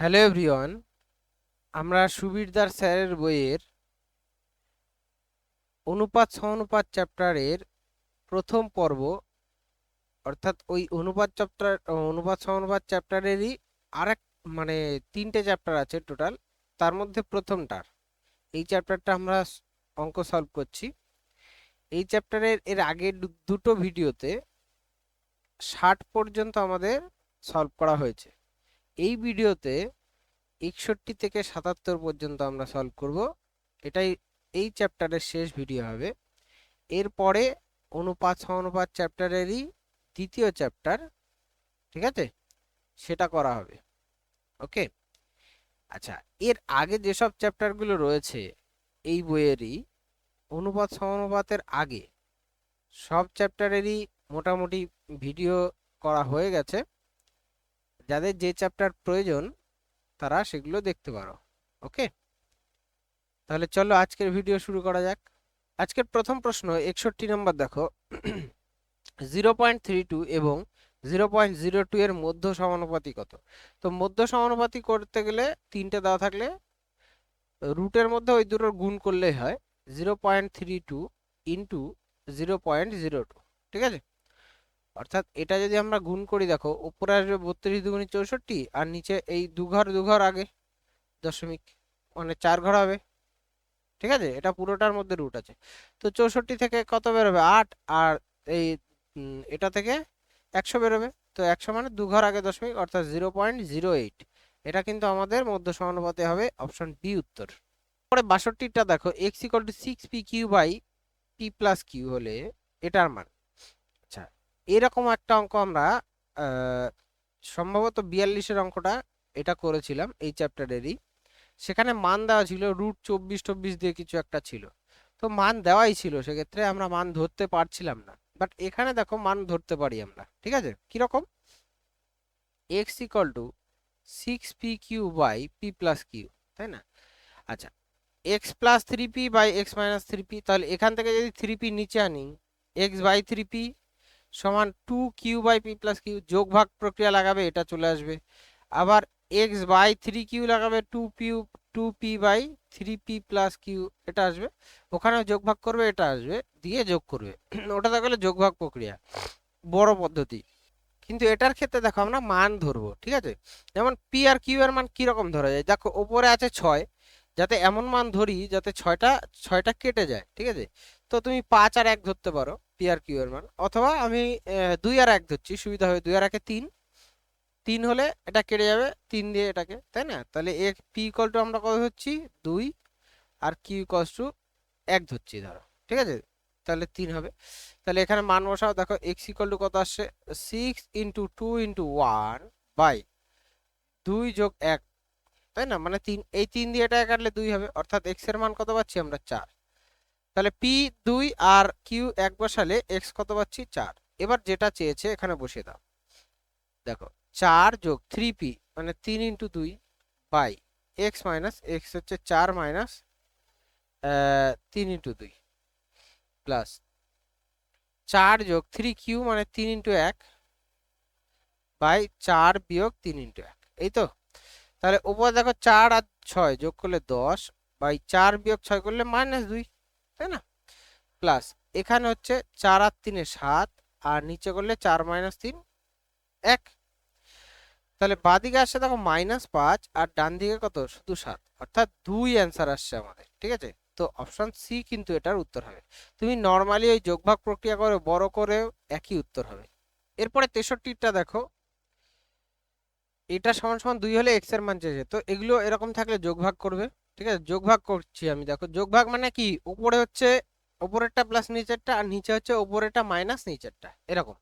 Hello everyone, আমরা সুবিরদার স্যারের বইয়ের অনুপাত সমানুপাত চ্যাপ্টারের প্রথম পর্ব, অর্থাৎ ওই অনুপাত চ্যাপ্টার, অনুপাত সমানুপাত চ্যাপ্টারেরই আরেক মানে তিনটে চ্যাপ্টার আছে টোটাল, তার মধ্যে প্রথমটার। এই চ্যাপ্টারটা আমরা অঙ্ক সলভ করছি। এই চ্যাপ্টারের, এর আগের দুটো ভিডিওতে ষাট পর্যন্ত আমাদের সলভ করা হয়েছে। এই ভিডিওতে একষট্টি থেকে সাতাত্তর পর্যন্ত আমরা সলভ করব। এটাই এই চ্যাপ্টারের শেষ ভিডিও হবে। এরপরে অনুপাত, সমানুপাত চ্যাপ্টারেরই দ্বিতীয় চ্যাপ্টার ঠিক আছে? সেটা করা হবে। ওকে আচ্ছা এর আগে যেসব চ্যাপ্টারগুলো রয়েছে, এই বইয়েরই অনুপাত, সমানুপাতের আগে সব চ্যাপ্টারেরই মোটামুটি ভিডিও করা হয়ে গেছে। যাদের যে চ্যাপ্টার প্রয়োজন, তারা সেগুলো দেখতে পারো ওকে তাহলে চলো আজকের ভিডিও শুরু করা যাক। আজকের প্রথম প্রশ্ন একষট্টি নম্বর দেখো। জিরো পয়েন্ট থ্রি টু এবং জিরো পয়েন্ট জিরো টু এর মধ্য সমানুপাতি কত? তো মধ্য সমানুপাতি করতে গেলে তিনটে দেওয়া থাকলে রুটের মধ্যে ওই দুটোর গুণ করলেই হয় zero point three two into zero point zero two ঠিক আছে? অর্থাৎ এটা যদি আমরা গুণ করি দেখো, উপরে আসবে বত্রিশ দুগুণি চৌষট্টি আর নিচে এই দুঘর দুঘর আগে দশমিক মানে চার ঘর হবে। ঠিক আছে? এটা পুরোটার মধ্যে রুট আছে। তো চৌষট্টি থেকে কত বেরোবে? আট আর এই এটা থেকে একশো বেরোবে। তো একশো মানে দু ঘর আগে দশমিক, অর্থাৎ জিরো পয়েন্ট জিরো এইট এটা কিন্তু আমাদের মধ্য সমানুপাতে হবে অপশন বি উত্তর। পরে বাষট্টিটা দেখো X equal to six P Q by P plus Q হলে এটার মান। এরকম একটা অঙ্ক আমরা সম্ভবত বিয়াল্লিশের অঙ্কটা এটা করেছিলাম এই চ্যাপ্টারেরই। সেখানে মান দেওয়া ছিল রুট চব্বিশ টব্বিশ দিয়ে কিছু একটা ছিল। তো মান দেওয়াই ছিল, সেক্ষেত্রে আমরা মান ধরতে পারছিলাম না। বাট এখানে দেখো মান ধরতে পারি আমরা, ঠিক আছে? কীরকম? X equal to six P Q by P plus Q তাই না? আচ্ছা X plus three P by X minus three P তাহলে এখান থেকে যদি থ্রি পি নিচে আনি এক্স বাই থ্রি পি সমান two Q by P plus Q যোগ ভাগ প্রক্রিয়া লাগাবে, এটা চলে আসবে। আবার এক্স বাই থ্রি কিউ লাগাবে two Piu two P by three P plus Q এটা আসবে। ওখানেও যোগ ভাগ করবে, এটা আসবে, দিয়ে যোগ করবে। ওটা দেখলে যোগ ভাগ প্রক্রিয়া। বড় পদ্ধতি। কিন্তু এটার ক্ষেত্রে দেখো আমরা মান ধরবো, ঠিক আছে? যেমন পি আর কিউ এর মান কীরকম ধরা যায়? দেখো, ওপরে আছে ছয়। যাতে এমন মান ধরি যাতে ছয়টা ছয়টা কেটে যায়, ঠিক আছে? তো তুমি পাঁচ আর এক ধরতে পারো পি আর কিউ এর মান। অথবা আমি দুই আর এক ধরছি, সুবিধা হবে দুই আর একে তিন। তিন হলে এটা কেটে যাবে, তিন দিয়ে এটাকে, তাই না? তাহলে এ পি ইকল টু আমরা কত ধরছি? দুই। আর কিউ ইকলস টু এক ধরছি, ধরো। ঠিক আছে? তাহলে তিন হবে। তাহলে এখানে মান বসাও, দেখো এক্স ইকল টু কত আসছে? Six into two into one by দুই যোগ এক। তাই না? মানে তিন, এই তিন দিয়ে এটা কাটলে দুই হবে। অর্থাৎ এক্সের মান কত পাচ্ছি? আমরা চার। তাহলে পি দুই আর কিউ এক বসালে এক্স কত পাচ্ছি? চার। এবার যেটা চেয়েছে এখানে বসিয়ে দাও। দেখো, চার যোগ থ্রি পি মানে তিন ইন্টু দুই বাই এক্স মাইনাস এক্স হচ্ছে চার মাইনাস তিন ইন্টু দুই প্লাস চার যোগ থ্রি কিউ মানে তিন ইন্টু এক বাই চার বিয়োগ তিন ইন্টু এক। এই তো? তাহলে উপরে দেখো চার আর ছয় যোগ করলে দশ বাই চার বিয়োগ ছয় করলে মাইনাস দুই। তাই না? প্লাস এখানে হচ্ছে চার আর তিনে সাত আর নিচে করলে চার মাইনাস তিন এক। তাহলে বাদিকে আসছে দেখো মাইনাস পাঁচ আর ডান দিকে কত? শুধু সাত। অর্থাৎ দুই অ্যান্সার আসছে আমাদের, ঠিক আছে? তো অপশান সি কিন্তু এটার উত্তর হবে। তুমি নর্মালি ওই যোগভাগ প্রক্রিয়া করে, বড় করেও একই উত্তর হবে। এরপরে তেষট্টিটা দেখো। এটা সমান সমান দুই হলে এক্সের মান চেয়েছে তো এগুলো এরকম থাকলে যোগভাগ করবে। ঠিক আছে? যোগভাগ করছি আমি, দেখো। যোগভাগ মানে কি? উপরে হচ্ছে, উপরেরটা প্লাস নিচেরটা আর নিচে হচ্ছে উপরেরটা মাইনাস নিচেরটা, এরকম।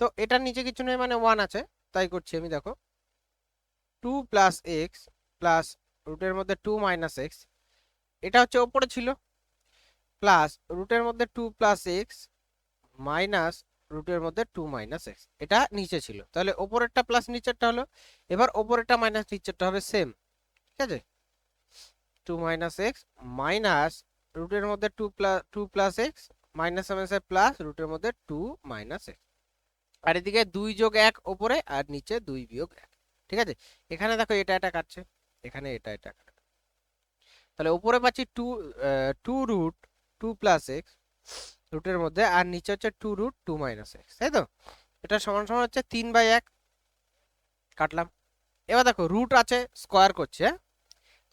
তো এটার নিচে কিছু নেই মানে ওয়ান আছে, তাই করছি আমি, দেখো। টু প্লাস এক্স প্লাস রুটের মধ্যে টু মাইনাস এক্স এটা হচ্ছে ওপরে ছিল। প্লাস রুটের মধ্যে টু প্লাস এক্স মাইনাস রুটের মধ্যে টু মাইনাস এক্স এটা নিচে ছিল। তাহলে ওপরেরটা প্লাস নিচেরটা হলো, এবার ওপরেরটা মাইনাস নিচেরটা হবে সেম ঠিক আছে? টু মাইনাস এক্স মাইনাস রুটের মধ্যে two plus two plus X minus plus রুটের মধ্যে টু মাইনাস এক্স আর এদিকে দুই যোগ এক ওপরে আর নিচে দুই বিয়োগ এক। ঠিক আছে? এখানে দেখো এটা এটা কাটছে। এখানে এটা এটা তাহলে উপরে পাচ্ছি two two root two plus X রুটের মধ্যে আর নিচে হচ্ছে two root two minus X তাই তো? এটা সমান সমান হচ্ছে তিন বাই এক। কাটলাম। এবার দেখো রুট আছে স্কোয়ার করছে হ্যাঁ?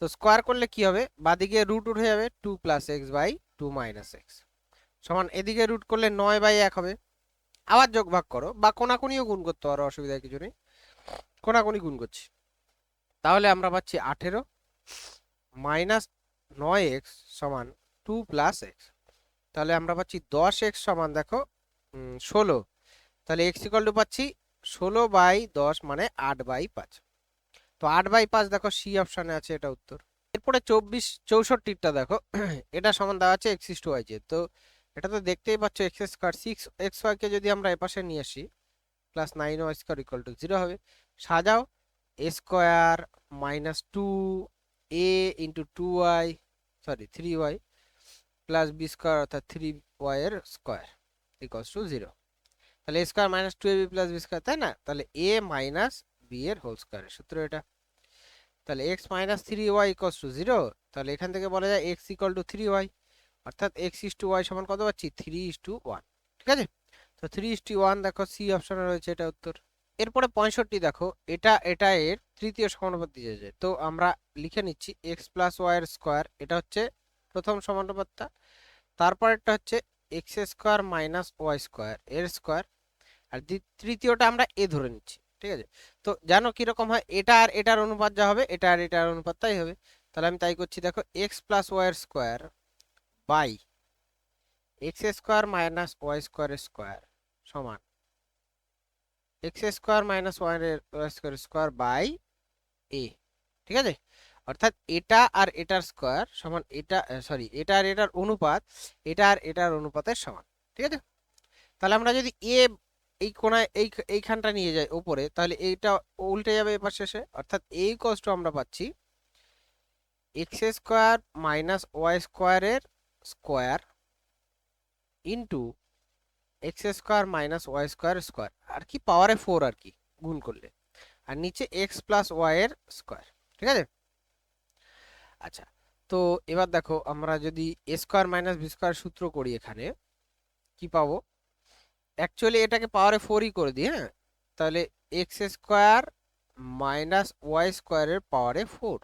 তো স্কোয়ার করলে কি হবে? বাদিকে রুট উঠে যাবে two plus X by two minus X সমান এদিকে রুট করলে নয় বাই এক হবে। আবার যোগ ভাগ করো। বা কোনাকুনিও গুণ করতে পারো, অসুবিধা কিছু নেই। কোনাকুনি গুণ করছি। তাহলে আমরা পাচ্ছি আঠেরো মাইনাস নয় এক্স সমান টু প্লাস এক্স তাহলে আমরা পাচ্ছি দশ এক্স সমান দেখো ষোলো। তাহলে এক্স ইকাল টু পাচ্ছি ষোলো বাই দশ মানে আট বাই পাঁচ। তো আট বাই পাঁচ দেখো সি অপশানে আছে এটা উত্তর। এরপরে চব্বিশ চৌষট্টিটা দেখো, এটা সমান দেওয়া আছে এক্স টু ওয়াই তো এটা তো দেখতেই পাচ্ছ এক্স স্কোয়ার সিক্স, এক্স ওয়াইকে যদি আমরা এপাশে নিয়ে আসি, plus nine Y square equal to zero হবে। সাজাও, A square minus two A into two Y, sorry three Y, plus B square অর্থাৎ থ্রি ওয়াই এর স্কোয়ার ইকুয়ালস টু জিরো। তাহলে A square minus two A B plus B square, তাই না? তাহলে A minus B এর whole স্কোয়ারের সূত্র এটা। তাহলে X minus three Y equals to zero তাহলে এখান থেকে বলা যায় X equal to three Y অর্থাৎ এক্স ইস টু ওয়াই সমান কত পাচ্ছি? থ্রি ইস টু ওয়ান ঠিক আছে? তো থ্রি ইস টু ওয়ান দেখো সি অপশনে রয়েছে এটা উত্তর। এরপরে পঁয়ষট্টি দেখো, এটা এটা এর তৃতীয় সমানুপাতি যায় তো আমরা লিখে নিচ্ছি এক্স প্লাস ওয়াই এর স্কোয়ার এটা হচ্ছে প্রথম সমানুপাতটা। তারপরেরটা হচ্ছে x square minus y square এর স্কোয়ার আর তৃতীয়টা আমরা এ ধরে নিচ্ছি। ঠিক আছে? তো জানো কীরকম হয়? এটা আর এটার অনুপাত যা হবে, এটা আর এটার অনুপাত তাই হবে। তাহলে আমি তাই করছি, দেখো x plus y square by x square minus y square square সমান x square minus y square square by a ঠিক আছে? অর্থাৎ এটা আর এটার স্কোয়ার সমান এটা সরি এটা আর এটার অনুপাত, এটা আর এটার অনুপাতের সমান, ঠিক আছে? তাহলে আমরা যদি এ এই কোনায়, এই এইখানটা নিয়ে যায় উপরে তাহলে এইটা উল্টে যাবে এপার শেষে। অর্থাৎ এই কষ্ট আমরা পাচ্ছি এক্স স্কোয়ার মাইনাস ওয়াই স্কোয়ারের square into x square minus y square square আর কি? পাওয়ারে ফোর আর কি, গুণ করলে। আর নিচে এক্স প্লাস ওয়াই এর স্কোয়ার ঠিক আছে? আচ্ছা তো এবার দেখো, আমরা যদি a square minus b square সূত্র করি এখানে, কি পাবো? অ্যাকচুয়ালি এটাকে পাওয়ারে ফোরই করে দিই হ্যাঁ? তাহলে এক্স স্কোয়ার মাইনাস ওয়াই স্কোয়ারের পাওয়ারে four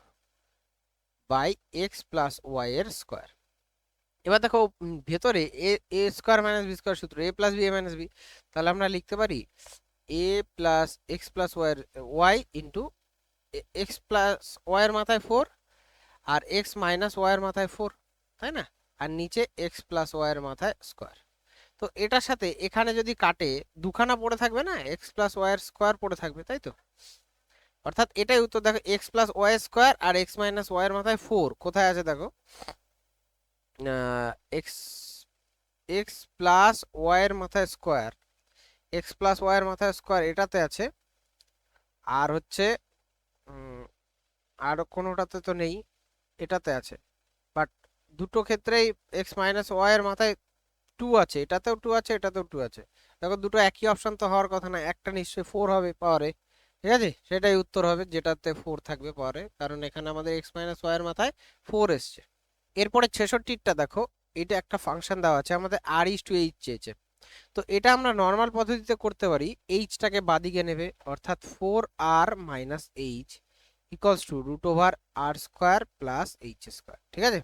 by x plus y এর স্কোয়ার এবার দেখো ভেতরে a a square minus b square সূত্র a plus b a minus b তাহলে আমরা লিখতে পারি a plus x plus y y into x plus ওয়াইয়ের মাথায় ফোর আর এক্স মাইনাস ওয়াইয়ের মাথায় ফোর তাই না? আর নিচে এক্স প্লাস ওয়াইয়ের মাথায় স্কোয়ার তো এটার সাথে এখানে যদি কাটে, দুখানা পড়ে থাকবে না? এক্স প্লাস ওয়াইয়ের স্কোয়ার পড়ে থাকবে, তাই তো? অর্থাৎ এটাই উত্তর, দেখো এক্স প্লাস ওয়াই স্কোয়ার আর এক্স মাইনাস ওয়াইয়ের মাথায় ফোর কোথায় আছে দেখো? এক্স এক্স প্লাস ওয়াইয়ের মাথায় স্কোয়ার এক্স প্লাস ওয়াইয়ের মাথায় স্কোয়ার এটাতে আছে, আর হচ্ছে আর কোনোটাতে তো নেই, এটাতে আছে। বাট দুটো ক্ষেত্রেই এক্স মাইনাস ওয়াইয়ের মাথায় টু আছে, এটাতেও টু আছে, এটাতেও টু আছে। দেখো দুটো একই অপশান তো হওয়ার কথা না, একটা নিশ্চয়ই ফোর হবে পাওয়ারে ঠিক আছে? সেটাই উত্তর হবে যেটাতে ফোর থাকবে পাওয়ারে কারণ এখানে আমাদের এক্স মাইনাস ওয়াইয়ের মাথায় ফোর এসছে। এরপরে ছেষট্টিটা দেখো, এটা একটা ফাংশন দেওয়া আছে, আমাদের আর ইস টু এইচ চেয়েছে। তো এটা আমরা নর্মাল পদ্ধতিতে করতে পারি এইচটাকে বাদিকে নেবে, অর্থাৎ four r minus h equals to root over r square plus h square ঠিক আছে?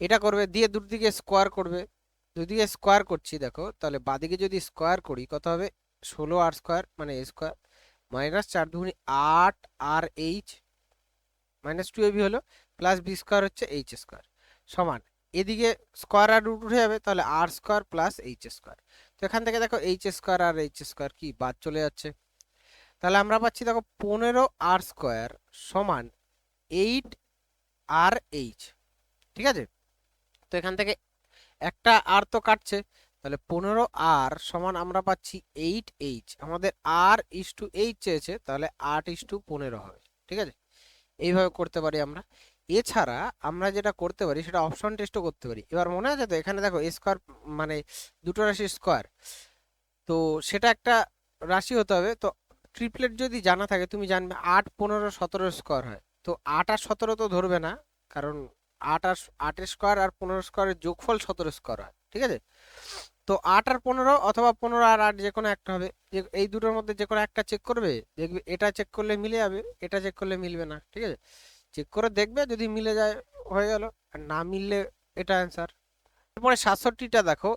এটা করবে, দিয়ে দুদিকে স্কোয়ার করবে দুদিকে স্কোয়ার করছি দেখো, তাহলে বাদিকে যদি স্কোয়ার করি, কত হবে? ষোলো আর স্কোয়ার মানে স্কোয়ার, মাইনাস চার দুগুণি আট r h, minus two a b হলো, প্লাস বি স্কোয়ার হচ্ছে এইচ স্কোয়ার। সমান, এদিকে স্কোয়ার আর রুট উঠে যাবে, তাহলে r square plus h square. তো এখান থেকে দেখো এইচ স্কোয়ার আর এইচ স্কোয়ার কি, বাদ চলে যাচ্ছে। তাহলে আমরা পাচ্ছি দেখো পনেরো আর স্কোয়ার সমান এইট আর এইচ, ঠিক আছে? তো এখান থেকে একটা আর তো কাটছে। তাহলে পনেরো আর সমান আমরা পাচ্ছি এইট এইচ আমাদের আর ইস টু এইচ চেয়েছে, তাহলে আট ইস টু পনেরো হবে। ঠিক আছে? এইভাবে করতে পারি আমরা। এছাড়া আমরা যেটা করতে পারি, সেটা অপশন টেস্টও করতে পারি। এবার মনে আছে তো, এখানে দেখো স্কোয়ার মানে দুটো রাশি স্কোয়ার তো সেটা একটা রাশি হতে হবে। তো ট্রিপলেট যদি জানা থাকে, তুমি জানবে আট, পনেরো, সতেরো স্কোয়ার হয়। তো আট আর সতেরো তো ধরবে না, কারণ আট আর আটের স্কোয়ার আর পনেরো স্কোয়ারের যোগফল সতেরো স্কোয়ার হয়, ঠিক আছে? তো আট আর পনেরো অথবা পনেরো আর আট যে কোনো একটা হবে, যে এই দুটোর মধ্যে যে কোনো একটা চেক করবে, দেখবে এটা চেক করলে মিলে যাবে, এটা চেক করলে মিলবে না, ঠিক আছে? চেক করে দেখবে যদি মিলে যায়, হয়ে গেল, আর না মিললে এটা অ্যান্সার এরপরে সাতষট্টিটা দেখো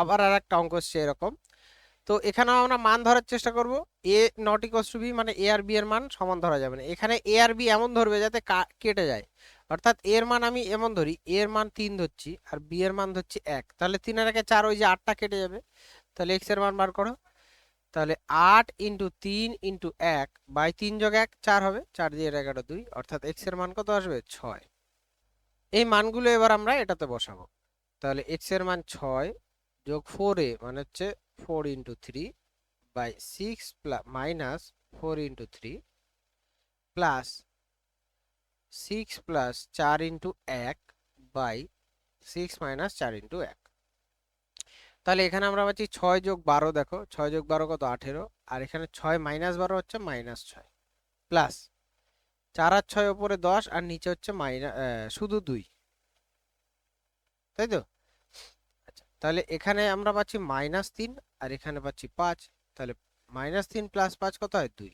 আবার আর একটা অঙ্ক এসছে এরকম। তো এখানেও আমরা মান ধরার চেষ্টা করব, a not equals to b মানে এ আর বি এর মান সমান ধরা যাবে না। এখানে এ আর বি এমন ধরবে যাতে কেটে যায়। অর্থাৎ এর মান আমি এমন ধরি, এর মান তিন ধরছি আর বি এর মান ধরছি এক। তাহলে তিনের একে চার, ওই যে আটটা কেটে যাবে। তাহলে এক্সের মান বার করো। তাহলে আট ইন্টু তিন ইন্টু এক বাই তিন যোগ এক, চার হবে। চার দিয়ে এগারো দুই, অর্থাৎ এক্সের মান কত আসবে? ছয়। এই মানগুলো এবার আমরা এটাতে বসাবো। তাহলে এক্সের মান ছয় যোগ ফোর এ মানে হচ্ছে four into three by six plus minus four into three plus six plus চার ইন্টু এক বাই সিক্স মাইনাস চার ইন্টু এক। তাহলে এখানে আমরা পাচ্ছি ছয় যোগ বারো, দেখো, ছয় যোগ বারো কত? আঠেরো। আর এখানে ছয় মাইনাস বারো হচ্ছে মাইনাস ছয়। প্লাস চার আর ছয় ওপরে দশ আর নিচে হচ্ছে মাইনাস শুধু দুই। তাই তো? আচ্ছা তাহলে এখানে আমরা পাচ্ছি মাইনাস তিন আর এখানে পাচ্ছি পাঁচ। তাহলে মাইনাস তিন প্লাস পাঁচ কত হয়? দুই।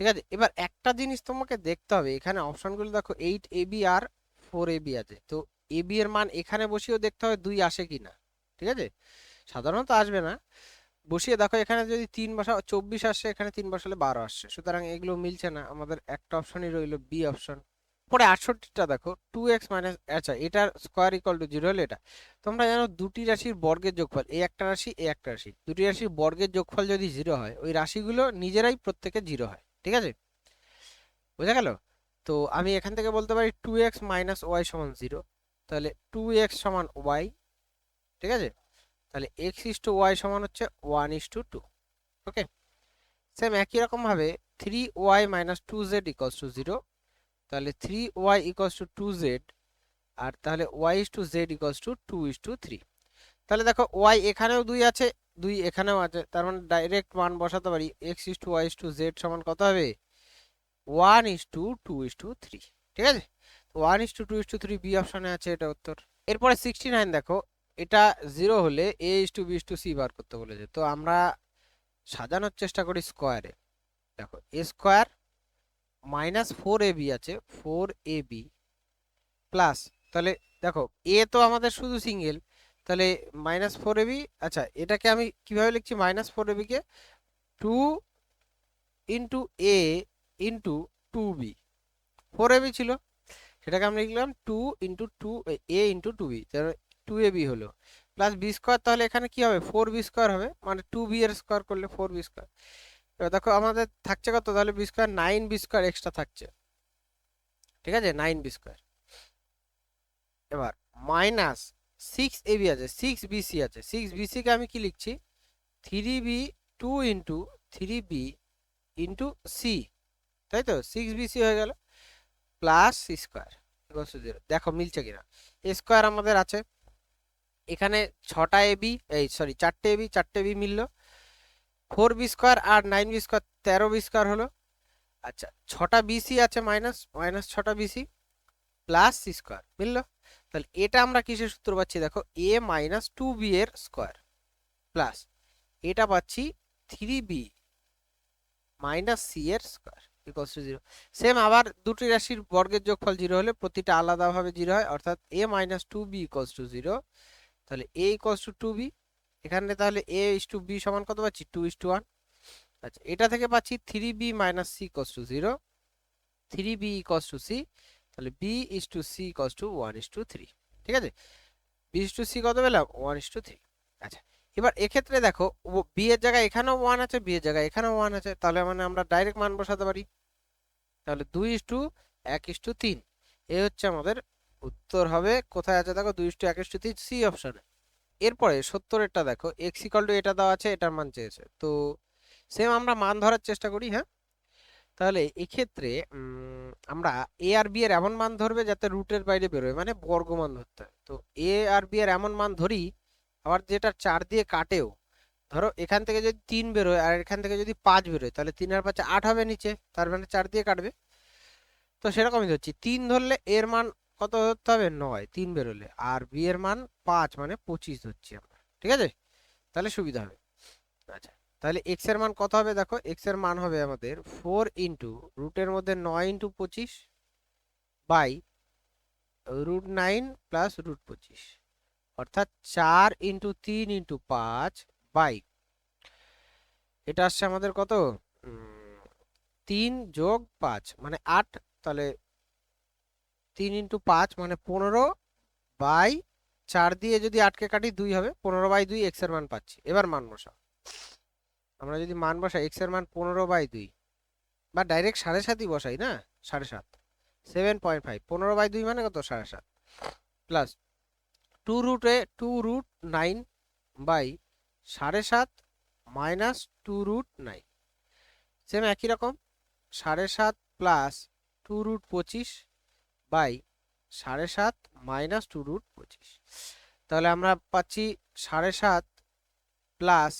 ঠিক আছে? এবার একটা জিনিস তোমাকে দেখতে হবে। এখানে অপশনগুলো দেখো এইট এ বি আর ফোর এ বি আছে। তো এ বি এর মান এখানে বসিয়েও দেখতে হবে দুই আসে কিনা। ঠিক আছে? সাধারণত আসবে না। বসিয়ে দেখো, এখানে যদি তিন বসা, চব্বিশ আসছে এখানে তিন বসালে বারো আসছে। সুতরাং এগুলো মিলছে না। আমাদের একটা অপশনই রইল বি অপশন পরে আটষট্টিটা দেখো টু এক্স মাইনাস আচ্ছা এটার স্কোয়ার ইকুয়াল টু জিরো হলে এটা। তোমরা জানো দুটি রাশির বর্গের যোগফল এই একটা রাশি এই একটা রাশি। দুটি রাশির বর্গের যোগফল যদি জিরো হয়, ওই রাশিগুলো নিজেরাই প্রত্যেকে জিরো হয়। ঠিক আছে? বোঝা গেল? তো আমি এখান থেকে বলতে পারি টু এক্স মাইনাস ওয়াই সমান জিরো তাহলে টু এক্স সমান ওয়াই ঠিক আছে? তাহলে এক্স ইস টু ওয়াই সমান হচ্ছে one is to two okay same একই রকমভাবে three y minus two z equals to zero তাহলে three y equals to two z আর তাহলে y is to z equals to two is to three তাহলে দেখো Y এখানেও দুই আছে দুই এখানেও আছে, তার মানে ডাইরেক্ট মান বসাতে পারি x is to y is to z সমান কত হবে? One is to two is to three ঠিক আছে? One is to two is to three B অপশানে আছে এটা উত্তর। এরপরে সিক্সটি নাইন দেখো, এটা জিরো হলে a is to b is to c বার করতে বলেছে। তো আমরা সাজানোর চেষ্টা করি স্কোয়ারে দেখো a square minus four a b আছে ফোর এ বি প্লাস তাহলে দেখো এ তো আমাদের শুধু সিঙ্গেল তাহলে মাইনাস ফোর এবি আচ্ছা এটাকে আমি কীভাবে লিখছি minus four এবিকে two into a into two b four a b ছিল, সেটাকে আমরা লিখলাম two into two a into two b two a b হলো। প্লাস বি স্কোয়ার তাহলে এখানে কি হবে? ফোর বি স্কোয়ার হবে মানে টু বি এর স্কোয়ার করলে ফোর বি স্কোয়ার এবার দেখো আমাদের থাকছে কত? তাহলে b square nine b square extra থাকছে। ঠিক আছে? নাইন বি স্কোয়ার এবার মাইনাস সিক্স এ বি আছে সিক্স বিসি আছে। সিক্স বিসিকে আমি কি লিখছি? Three b two into three b into c তাই তো? সিক্স বিসি হয়ে গেল প্লাস স্কোয়ার জিরো দেখো, মিলছে কিনা? স্কোয়ার আমাদের আছে। এখানে ছটা এবি এই সরি চারটে এবি চারটে বি মিলল। ফোর বি স্কোয়ার আর নাইন বি স্কোয়ার তেরো বি স্কোয়ার হলো। আচ্ছা ছটা বিসি আছে মাইনাস মাইনাস ছটা বিসি প্লাস স্কোয়ার মিললো? তাহলে এটা আমরা কিসের সূত্র পাচ্ছি? দেখো এ মাইনাস টু বি এর স্কোয়ার প্লাস এটা পাচ্ছি থ্রি বি মাইনাস সি এর square equals to zero same আবার দুটি রাশির বর্গের যোগফল জিরো হলে প্রতিটা আলাদাভাবে জিরো হয়, অর্থাৎ a minus two b equals to zero তাহলে a equals to two b এখানে তাহলে এ ইস টু বি সমান কত পাচ্ছি? টু ইস টু ওয়ান আচ্ছা এটা থেকে পাচ্ছি three b minus c equals to zero three b equals to c তাহলে b is to c equals to one is to three ঠিক আছে? বি ইস টু সি কত পেলাম? ওয়ান ইস টু থ্রি আচ্ছা। এবার এক্ষেত্রে দেখো বি এর জায়গায় এখানেও ওয়ান আছে বি এর জায়গায় এখানেও ওয়ান আছে, তাহলে মানে আমরা ডাইরেক্ট মান বসাতে পারি। তাহলে দুই ইস টু এক ইস টু তিন, এ হচ্ছে আমাদের উত্তর হবে। কোথায় আছে? দেখো দুই ইস টু এক ইস টু তিন সি অপশনে এরপরে সত্তরেরটা দেখো এক্স ইকাল টু এটা দেওয়া আছে, এটার মান চেয়েছে। তো সেম আমরা মান ধরার চেষ্টা করি হ্যাঁ? তাহলে এক্ষেত্রে আমরা এ আর বি এর এমন মান ধরবে যাতে রুটের বাইরে বেরোয় মানে বর্গমান ধরতে হয়। তো এ আর বি এর এমন মান ধরি, আবার যেটা চার দিয়ে কাটেও, ধরো এখান থেকে যদি তিন বেরোয় আর এখান থেকে যদি পাঁচ বেরোয় তাহলে তিন আর পাঁচে আট হবে নিচে, তার মানে চার দিয়ে কাটবে। তো সেরকমই ধরছি, তিন ধরলে এর মান কত ধরতে হবে? নয়, তিন বেরোলে আর বি এর মান পাঁচ মানে পঁচিশ ধরছি আমরা, ঠিক আছে? তাহলে সুবিধা হবে। আচ্ছা। তাহলে এক্সের মান কত হবে? দেখো এক্সের মান হবে আমাদের ফোর ইন্টু রুটের মধ্যে নয় ইন্টু পঁচিশ by root nine plus root পঁচিশ। অর্থাৎ চার ইন্টু তিন ইন্টু পাঁচ বাই এটা আসছে আমাদের কত? তিন যোগ পাঁচ মানে আট, তাহলে তিন ইন্টু পাঁচ মানে পনেরো বাই চার দিয়ে যদি আটকে কাটি দুই হবে, পনেরো বাই দুই এক্সের মান পাচ্ছি। এবার মান বসাও। আমরা যদি মান বসাই এক্সের মান পনেরো বাই দুই। বা ডাইরেক্ট সাড়ে সাতই বসাই না? সাড়ে সাত। সেভেন পয়েন্ট ফাইভ পনেরো বাই দুই মানে কত? সাড়ে সাত। প্লাস টু রুটে টু রুট নাইন বাই সাড়ে সাত minus two root nine same একই রকম। সাড়ে সাত প্লাস টু রুট পঁচিশ বাই সাড়ে সাত মাইনাস টু রুট পঁচিশ। তাহলে আমরা পাচ্ছি সাড়ে সাত প্লাস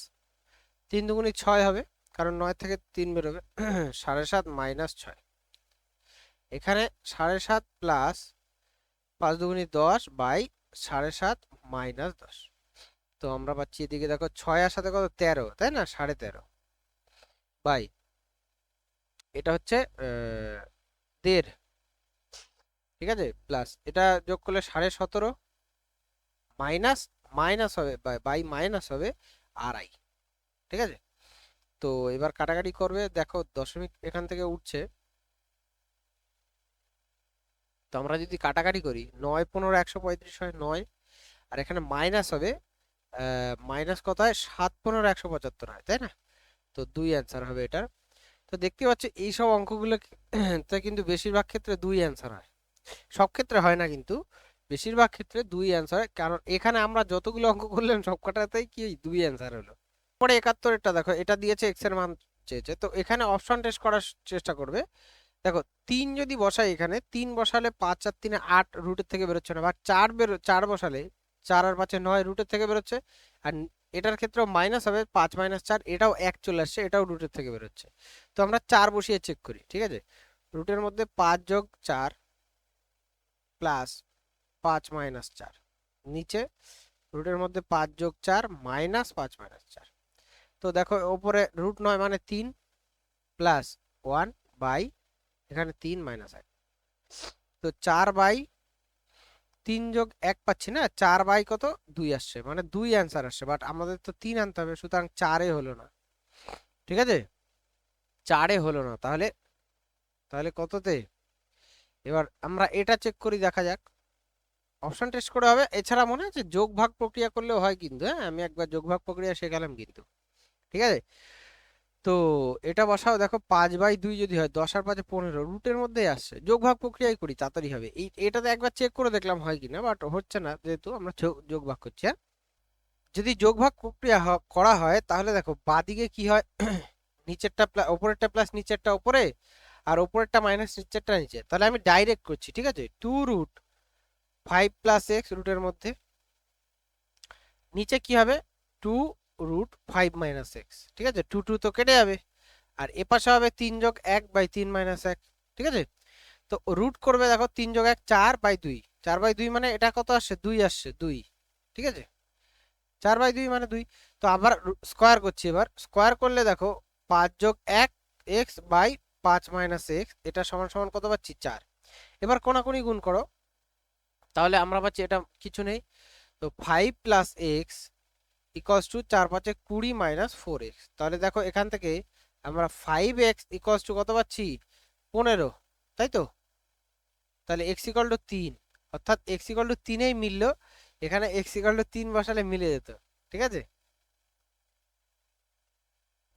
তিন দুগুণি ছয় হবে, কারণ নয় থেকে তিন বেরোবে। সাড়ে সাত মাইনাস ছয়। এখানে সাড়ে সাত প্লাস পাঁচ দুগুণি দশ বাই সাড়ে সাত মাইনাস দশ। তো আমরা পাচ্ছি এদিকে দেখো ছয় আর সাথে কত? তেরো, তাই না? সাড়ে তেরো। বাই। এটা হচ্ছে দেড়। ঠিক আছে? প্লাস এটা যোগ করলে সাড়ে সতেরো মাইনাস মাইনাস হবে বাই মাইনাস হবে আড়াই। ঠিক আছে? তো এবার কাটাকাটি করবে, দেখো দশমিক এখান থেকে উঠছে। তো আমরা যদি কাটাকাটি করি, নয় পনেরো একশো পঁয়ত্রিশ হয় নয়, আর এখানে মাইনাস হবে মাইনাস কত হয়? সাত পনেরো একশো পঁচাত্তর হয়, তাই না? তো দুই অ্যান্সার হবে এটার। তো দেখতে পাচ্ছ এইসব অঙ্কগুলো কিন্তু বেশিরভাগ ক্ষেত্রে দুই অ্যান্সার হয়। সব ক্ষেত্রে হয় না কিন্তু, বেশিরভাগ ক্ষেত্রে দুই অ্যান্সার হয়। কারণ এখানে আমরা যতগুলো অঙ্ক করলাম সব কটাতেই কি দুই অ্যান্সার হলো। পরে একাত্তরেরটা দেখো, এটা দিয়েছে এক্সের মান চেয়েছে। তো এখানে অপশন টেস্ট করার চেষ্টা করবে। দেখো, তিন যদি বসাই এখানে, তিন বসালে পাঁচ আর তিনে আট রুটের থেকে বেরোচ্ছে না। বা চার বেরো, চার বসালে, চার আর পাঁচে নয় রুটের থেকে বেরোচ্ছে। আর এটার ক্ষেত্রেও মাইনাস হবে, পাঁচ মাইনাস চার, এটাও এক চলে আসছে, এটাও রুটের থেকে বেরোচ্ছে। তো আমরা চার বসিয়ে চেক করি, ঠিক আছে? রুটের মধ্যে পাঁচ যোগ চার প্লাস পাঁচ মাইনাস চার। নিচে রুটের মধ্যে পাঁচ যোগ চার মাইনাস পাঁচ মাইনাস চার। তো দেখো ওপরে রুট নয় মানে তিন প্লাস ওয়ান বাই এখানে তিন মাইনাস এক। তো চার বাই তিন যোগ এক পাচ্ছি না, চার বাই কত? দুই আসছে মানে দুই অ্যান্সার আসছে বাট আমাদের তো তিন আনতে হবে, সুতরাং চারে হলো না। ঠিক আছে? চারে হলো না, তাহলে তাহলে কততে? এবার আমরা এটা চেক করি, দেখা যাক। অপশন টেস্ট করে হবে। এছাড়া মনে আছে যোগ ভাগ প্রক্রিয়া করলেও হয় কিন্তু হ্যাঁ আমি একবার যোগ ভাগ প্রক্রিয়া শেখালাম কিন্তু। ঠিক আছে? তো এটা বসাও, দেখো পাঁচ বাই দুই যদি হয়, দশ আর পাঁচে পনেরো রুটের মধ্যেই আসছে। যোগ ভাগ প্রক্রিয়াই করি, তাড়াতাড়ি হবে। এই, এটাতে একবার চেক করে দেখলাম হয় কিনা বাট হচ্ছে না, যেহেতু আমরা যোগ- ভাগ করছি হ্যাঁ? যদি যোগ ভাগ প্রক্রিয়া করা হয়, তাহলে দেখো বাদিকে কি হয়, নিচেরটা ওপরেরটা প্লাস নিচেরটা ওপরে, আর ওপরেরটা মাইনাস নিচেরটা নিচে। তাহলে আমি ডাইরেক্ট করছি, ঠিক আছে? Two root five plus x রুটের মধ্যে। নিচে কি হবে? Two root five minus x ঠিক আছে? টু টু তো কেটে যাবে। আর এ পাশে হবে তিন যোগ এক বাই তিন মাইনাস এক, ঠিক আছে? তো রুট করবে দেখো তিন যোগ এক, চার বাই দুই। চার বাই দুই মানে এটা কত আসছে? দুই আসছে, দুই, ঠিক আছে? চার বাই দুই মানে দুই। তো আবার স্কোয়ার করছি এবার। স্কোয়ার করলে দেখো পাঁচ যোগ এক এক্স বাই পাঁচ মাইনাস এক্স এটা সমান সমান কত পাচ্ছি? চার। এবার কোনাকুনি গুণ করো। তাহলে আমরা পাচ্ছি এটা কিছু নেই। তো five plus x equals to চার পাঁচে কুড়ি মাইনাস ফোর এক্স তাহলে দেখো এখান থেকে আমরা ফাইভ এক্স ইকলস টু কত পাচ্ছি? পনেরো, তাই তো? তাহলে এক্স ইকল টু তিন, অর্থাৎ এক্স ইকল টু তিনেই মিললো, এখানে এক্স ইকল টু তিন বসালে মিলে যেত, ঠিক আছে?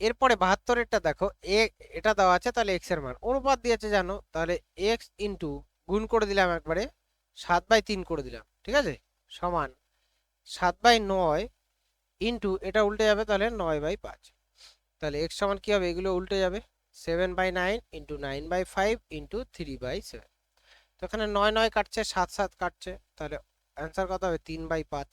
এরপরে বাহাত্তরেরটা দেখো, এ, এটা দেওয়া আছে, তাহলে এক্সের মান। অনুপাত দিয়েছে জানো, তাহলে এক্স ইন্টু গুণ করে দিলাম একবারে, সাত বাই তিন করে দিলাম, ঠিক আছে? সমান সাত বাই নয় ইন্টু এটা উল্টে যাবে তাহলে নয় বাই পাঁচ। তাহলে এক্স সমান কি হবে? এগুলো উল্টে যাবে। Seven by nine into nine by five into three by seven তো এখানে নয় নয় কাটছে, সাত সাত কাটছে। তাহলে অ্যান্সার কত হবে? তিন বাই পাঁচ।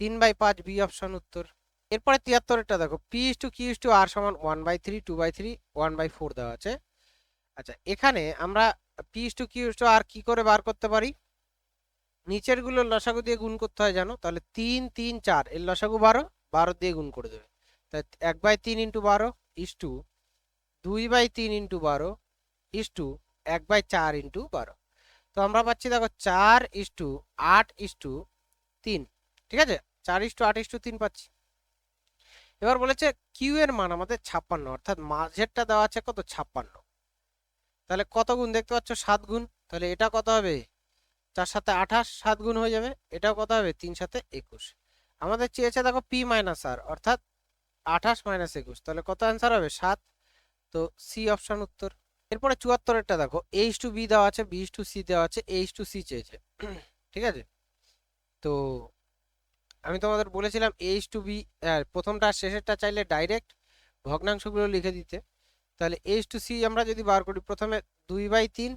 তিন বাই পাঁচ বি অপশন উত্তর। এরপরে তিয়াত্তরেরটা দেখো। P is to q is to r সমান one by three two by three one by four দেওয়া আছে। আচ্ছা এখানে আমরা p is to q is to r কি করে বার করতে পারি? নিচেরগুলো লসাগু দিয়ে গুণ করতে হয় জানো? তাহলে তিন তিন, চার। এর লসাগু বারো বারো দিয়ে গুণ করে দেবে। তাই এক বাই তিন ইন্টু বারো ইস টু, দুই বাই তিন ইন্টু বারো ইস টু, এক বাই চার ইন্টু বারো। তো আমরা পাচ্ছি দেখো চার ইস টু, আট ইস টু, তিন। ঠিক আছে? চার ইস টু, আট ইস টু, তিন পাচ্ছি। এবার বলেছে কিউ এর মান আমাদের ছাপ্পান্ন, অর্থাৎ মাঝেরটা দেওয়া আছে কত? ছাপ্পান্ন। তাহলে কত গুণ দেখতে পাচ্ছ? সাত গুণ। তাহলে এটা কত হবে? চার সাথে আঠাশ, সাত গুণ হয়ে যাবে, এটাও কত হবে? তিন সাথে একুশ। আমাদের চেয়েছে দেখো পি মাইনাস আর, অর্থাৎ আঠাশ মাইনাস একুশ। তাহলে কত অ্যান্সার হবে? সাত। তো সি অপশান উত্তর। এরপরে চুয়াত্তরেরটা দেখো এইচ টু বি দেওয়া আছে বি টু সি দেওয়া আছে এইচ টু সি চেয়েছে। ঠিক আছে? তো আমি তোমাদের বলেছিলাম এইচ টু বি প্রথমটা, শেষেরটা চাইলে ডাইরেক্ট ভগ্নাংশগুলো লিখে দিতে। তাহলে এইচ টু সি আমরা যদি বার করি, প্রথমে দুই বাই তিন,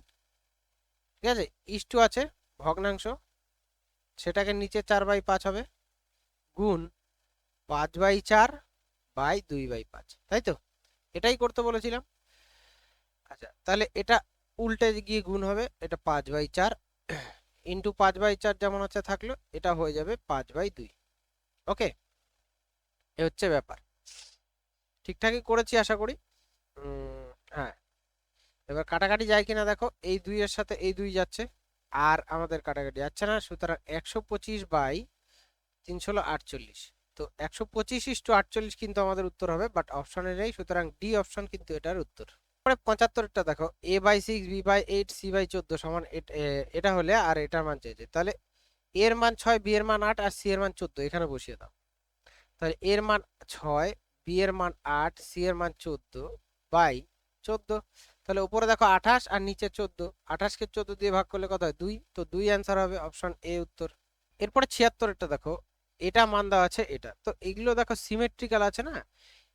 ঠিক আছে? ইস টু আছে ভগ্নাংশ, সেটাকে নিচে চার বাই পাঁচ হবে, গুণ পাঁচ বাই চার বাই দুই বাই পাঁচ, তাই তো? এটাই করতে বলেছিলাম। আচ্ছা তাহলে এটা উল্টে গিয়ে গুণ হবে, এটা পাঁচ বাই চার, ইন্টু পাঁচ বাই চার যেমন আছে থাকল, এটা হয়ে যাবে পাঁচ বাই দুই, ওকে? এ হচ্ছে ব্যাপার। ঠিকঠাকই করেছি আশা করি। হ্যাঁ। এবার কাটাকাটি যায় কিনা দেখো, এই দুইয়ের সাথে এই দুই যাচ্ছে। আর আমাদের কাটাকাটি যাচ্ছে না, সুতরাং একশো পঁচিশ বাই তিনশো আটচল্লিশ। তো একশো পঁচিশ ইস্টু আটচল্লিশ কিন্তু আমাদের উত্তর হবে বাট অপশনে নেই, সুতরাং ডি অপশন কিন্তু এটার উত্তর। পরে পঁচাত্তরটা দেখো a by six b by eight c by চোদ্দ সমান এটা হলে আর এটার মান চেয়েছে তাহলে এর মান ছয় বি এর মান আট, আর সি এর মান চোদ্দ, এখানে বসিয়ে দাও। তাহলে এর মান ছয় বি এর মান আট সি এর মান চোদ্দ বাই চোদ্দ। তাহলে উপরে দেখো আঠাশ আর নিচে চোদ্দ। আঠাশকে চোদ্দ দিয়ে ভাগ করলে কত হয়? দুই। তো দুই অ্যান্সার হবে অপশন এ উত্তর। এরপরে ছিয়াত্তরটা দেখো। এটা মান দেওয়া আছে এটা। তো এগুলো দেখো সিমেট্রিক্যাল আছে না?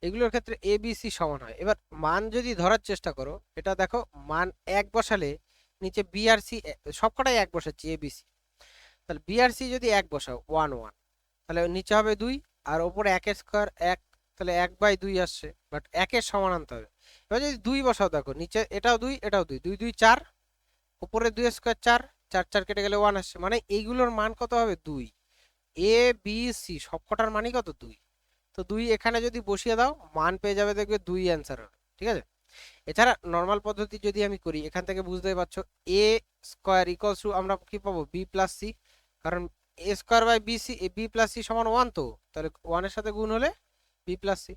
এগুলোর ক্ষেত্রে এ বি সি সমান হয়। এবার মান যদি ধরার চেষ্টা করো, এটা দেখো মান এক বসালে নিচে বি আর সি সবকটাই এক বসাচ্ছি এ বি সি তাহলে বি আর সি যদি এক বসাও ওয়ান ওয়ান তাহলে নিচে হবে দুই আর ওপরে একের স্কোয়ার এক। তাহলে এক বাই দুই আসছে। বাট একের সমান আনতে হবে এবার যদি দুই বসাও দেখো, নিচে এটাও দুই এটাও দুই দুই দুই, চার, উপরে দুই স্কোয়ার চার চার চার কেটে গেলে ওয়ান আসছে। মানে এইগুলোর মান কত হবে? দুই। এ বি সি সবকটার মানই কত? দুই। তো দুই এখানে যদি বসিয়ে দাও, মান পেয়ে যাবে দেখবে দুই অ্যান্সার হবে, ঠিক আছে? এছাড়া নর্মাল পদ্ধতি যদি আমি করি, এখান থেকে বুঝতেই পারছ এ স্কোয়ার ইকলস টু আমরা কি পাবো? বি প্লাস সি কারণ a square by b c b plus c সমান ওয়ান তো। তাহলে ওয়ানের সাথে গুণ হলে বি প্লাস সি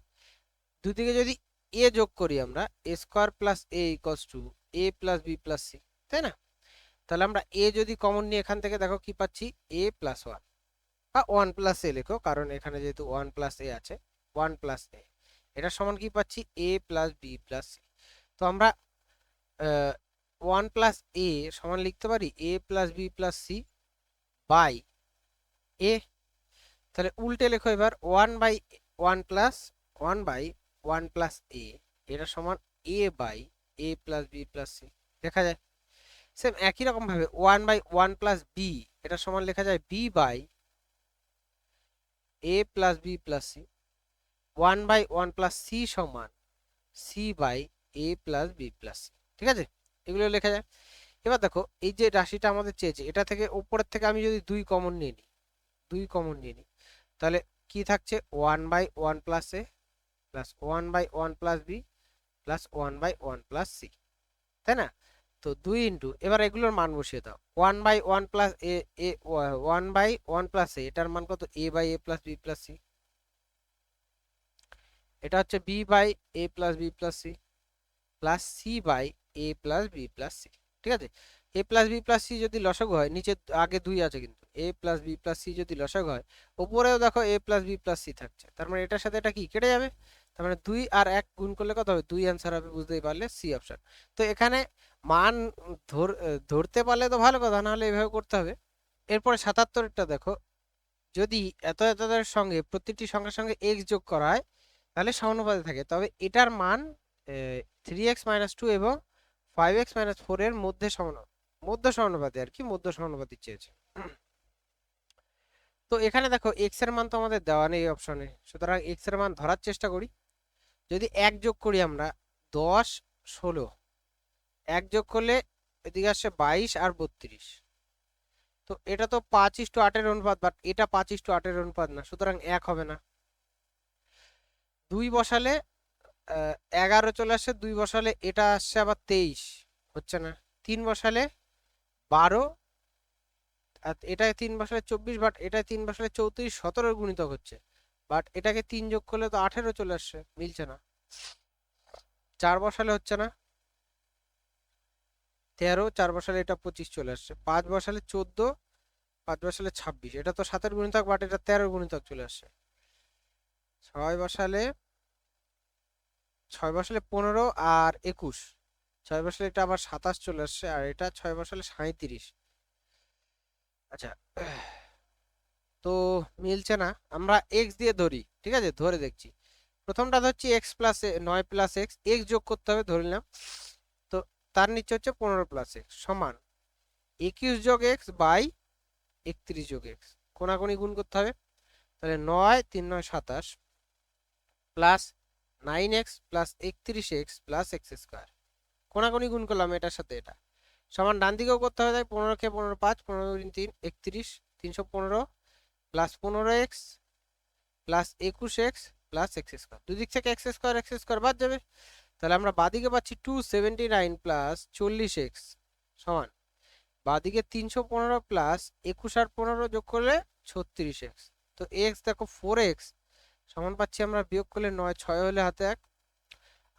দুদিকে যদি এ যোগ করি আমরা a square plus a equals to a plus b plus c তাই না? তাহলে আমরা এ যদি কমন নিয়ে এখান থেকে, দেখো কি পাচ্ছি? এ প্লাস ওয়ান বা ওয়ান প্লাস এ লেখো, কারণ এখানে যেহেতু ওয়ান প্লাস এ আছে ওয়ান প্লাস এ এটা সমান কি পাচ্ছি? A plus b plus c তো আমরা ওয়ান প্লাস এ সমান লিখতে পারি a plus b plus c by a তাহলে উল্টে লেখো এবার one by one plus one by one plus a, এটা সমান a by a plus b plus c লেখা যায়? সেম একই রকম ভাবে one by one plus b, এটা সমান লেখা যায় b by a plus b plus c, one by one plus c সমান c by a plus b plus c, ঠিক আছে? এগুলো লেখা যায়। এবার দেখো, এই যে রাশিটা আমাদের চেয়েছে, এটা থেকে উপরের থেকে আমি যদি দুই কমন নিয়ে নিই, দুই কমন নিয়ে নিই, তাহলে কি থাকছে? One by one plus a plus one by one plus b plus one by one plus c তাই না? তো দুই ইন্টু এবার এগুলোর মান বসিয়ে দাও। One by one plus a a one by one plus a এটার মান কত? A by a plus b plus c এটা হচ্ছে b by a plus b plus c plus c by a plus b plus c ঠিক আছে? A plus b plus c যদি লসক হয়, নিচে আগে দুই আছে কিন্তু a plus b plus c যদি লসক হয়, উপরেও দেখো a plus b plus c থাকছে, তার মানে এটার সাথে এটা কি, কেটে যাবে? তার মানে দুই আর এক গুণ করলে কত হবে? দুই অ্যান্সার হবে বুঝতেই পারলে সি অপশন তো এখানে মান ধরতে পারলে তো ভালো কথা, নাহলে এভাবে করতে হবে। এরপরে সাতাত্তরটা দেখো। যদি এত এতদের সঙ্গে, প্রতিটি সংখ্যার সঙ্গে এক্স যোগ করা হয়, তাহলে সমানুপাতে থাকে। তবে এটার মান থ্রি এক্স মাইনাস টু এবং ফাইভ এক্স মাইনাস ফোর এর মধ্যে সমান, মধ্য সমানুপাতে আর কি, মধ্য সমানুপাতি চেয়েছে। তো এখানে দেখো এক্সের মান তো আমাদের দেওয়া নেই অপশনে সুতরাং এক্সের মান ধরার চেষ্টা করি। যদি এক যোগ করি আমরা দশ ষোলো। এক যোগ করলে এদিকে আসছে বাইশ আর বত্রিশ। তো এটা তো পাঁচ ইস্টু আটের অনুপাত বাট এটা পাঁচ ইস্টু আটের অনুপাত না, সুতরাং এক হবে না। দুই বসালে এগারো চলে আসছে দুই বসালে এটা আসছে আবার তেইশ, হচ্ছে না। তিন বসালে বারো এটায় তিন বসালে চব্বিশ বাট এটায় তিন বসালে চৌত্রিশ, সতেরোর গুণিতক হচ্ছে। বাট এটাকে তিন যোগ করলে তো আঠেরো চলে আসছে, মিলছে না। চার বসালে হচ্ছে না, তেরো, চার বসালে এটা পঁচিশ চলে আসছে, পাঁচ বসালে চোদ্দ, পাঁচ বসালে ছাব্বিশ। এটা তো সাতের গুণিতক, বাট এটা তেরোর গুণিতক চলে আসছে। ছয় বসালে ছয় বসালে পনেরো আর একুশ, ছয় বসালে এটা আবার সাতাশ চলে আসছে, আর এটা ছয় বসালে সাঁইত্রিশ। আচ্ছা তো মিলছে না। আমরা এক্স দিয়ে ধরি, ঠিক আছে? ধরে দেখছি। প্রথমটা ধরছি এক্স প্লাস নয় প্লাস এক্স এক্স যোগ করতে হবে, ধরে নিলাম। তো তার নিচে হচ্ছে পনেরো প্লাস এক্স সমান একুশ যোগ এক্স বাই একত্রিশ যোগ এক্স কোনাকুনি গুণ করতে হবে। তাহলে নয়, তিন, নয়, সাতাশ প্লাস নাইন এক্স প্লাস একত্রিশ এক্স প্লাস এক্স স্কোয়ার কোনাকুনি গুণ করলাম এটার সাথে এটা। সমান ডান দিকেও করতে হবে, তাই পনেরো কে পনেরো পাঁচ, পনেরো তিন তিন, একত্রিশ, তিনশো পনেরো প্লাস পনেরো এক্স প্লাস একুশ এক্স প্লাস এক্স স্কোয়ার দুদিক থেকে এক্স স্কোয়ার এক্স স্কোয়ার বাদ যাবে। তাহলে আমরা বাদিকে পাচ্ছি টু সেভেন্টি নাইন প্লাস চল্লিশ এক্স সমান। বাদিকে তিনশো পনেরো প্লাস একুশ আর পনেরো যোগ করলে ছত্রিশ এক্স তো এক্স দেখো ফোর এক্স সমান পাচ্ছি আমরা বিয়োগ করলে নয়, ছয় হলে হাতে এক,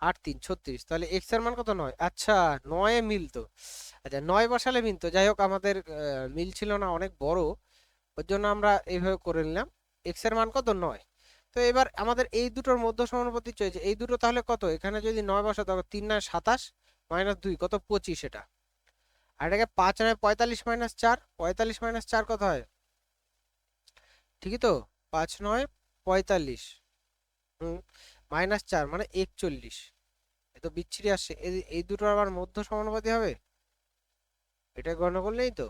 আট, তিন, ছত্রিশ। তাহলে এক্সের মান কত নয়? আচ্ছা নয়ে মিলতো। আচ্ছা নয় বসালে মিলতো। যাই হোক, আমাদের মিল ছিল না, অনেক বড়। ওর জন্য আমরা এইভাবে করে নিলাম। এক্সের মান কত? নয়। তো এবার আমাদের এই দুটোর মধ্য সমানুপাতিক চলছে। এই দুটো তাহলে কত? এখানে যদি নয় বসা তখন তিন নয় সাতাশ মাইনাস দুই, কত? পঁচিশ এটা। আর এটাকে পাঁচ নয় পঁয়তাল্লিশ মাইনাস চার, পঁয়তাল্লিশ মাইনাস চার কত হয়? ঠিকই তো? পাঁচ নয় পঁয়তাল্লিশ। হুম, মাইনাস চার মানে একচল্লিশ। এ তো বিচ্ছিরি আসছে। এই দুটো আবার মধ্য সমানুপাতি হবে? এটা গণনা করলেই তো।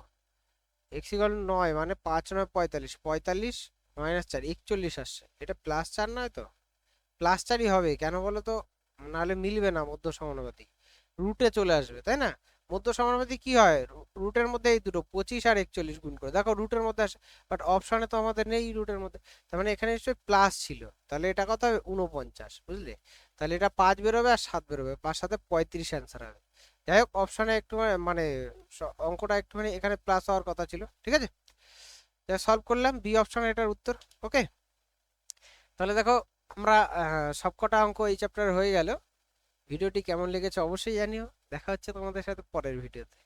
এক্স ইকাল নয় মানে পাঁচ নয় পঁয়তাল্লিশ পঁয়তাল্লিশ মাইনাস চার, একচল্লিশ আসছে। এটা প্লাস চার নয় তো? প্লাস চারই হবে কেন বলো তো নাহলে মিলবে না মধ্য সমানুপাতি রুটে চলে আসবে, তাই না? মধ্য সমানুপাতি কি হয়? রুটের মধ্যে এই দুটো, পঁচিশ আর একচল্লিশ গুণ করে। দেখো রুটের মধ্যে আসে বাট অপশনে তো আমাদের নেই রুটের মধ্যে। তার মানে এখানে নিশ্চয়ই প্লাস ছিল। তাহলে এটা কত হবে? উনপঞ্চাশ বুঝলে? তাহলে এটা পাঁচ বেরোবে আর সাত বেরোবে। পাঁচ সাথে পঁয়ত্রিশ অ্যান্সার হবে। যাই হোক অপশানে একটু মানে অঙ্কটা একটুখানি এখানে প্লাস হওয়ার কথা ছিল, ঠিক আছে? সলভ করলাম বি অপশানে এটার উত্তর ওকে তাহলে দেখো, আমরা সবকটা অঙ্ক এই চ্যাপ্টার হয়ে গেল। ভিডিওটি কেমন লেগেছে অবশ্যই জানিও। দেখা হচ্ছে তোমাদের সাথে পরের ভিডিওতে।